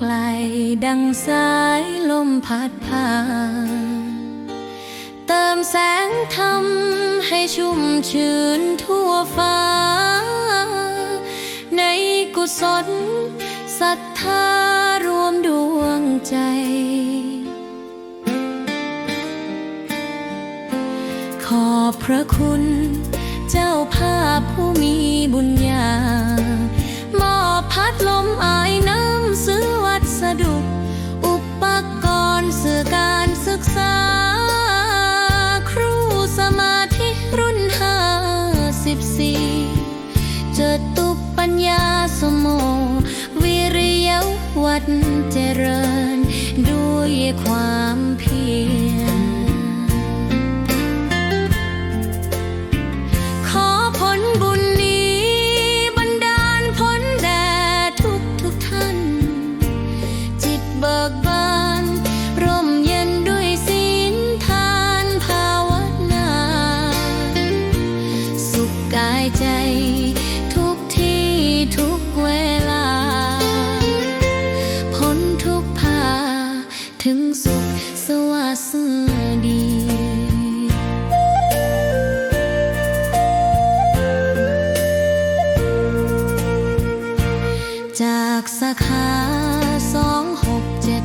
ไกลดังสายลมพัดผ่านเติมแสงธรรมให้ชุ่มชื้นทั่วฟ้า ในกุศลศรัทธารวมดวงใจ ขอบพระคุณเจ้าภาพผู้มีบุญญา วั ถึงสุขสวัสดีจากสาขาสองหกเจ็ด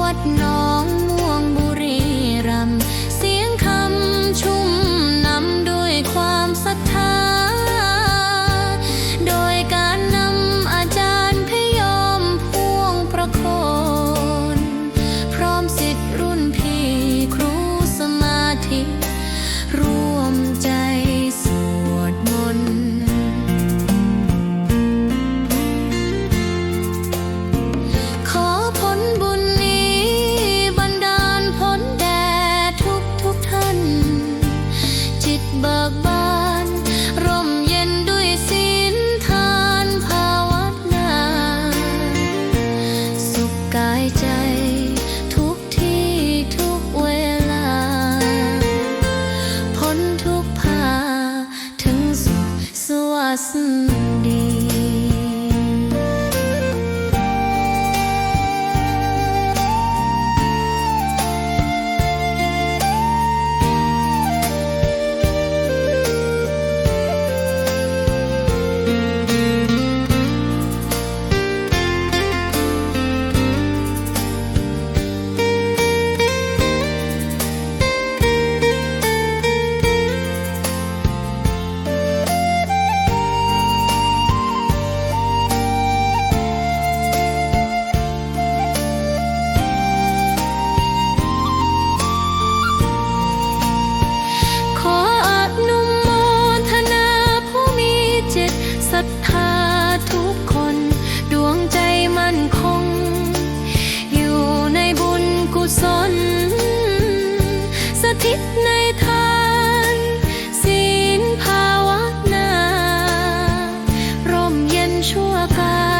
วัดน้อง ทุกที่ทุกเวลา พ้นทุกพาถึงสุขสวัสดี ธาทุกคน ดวงใจมั่นคง อยู่ในบุญกุศล สถิตในทานศีลภาวนา ร่มเย็นชั่วกาล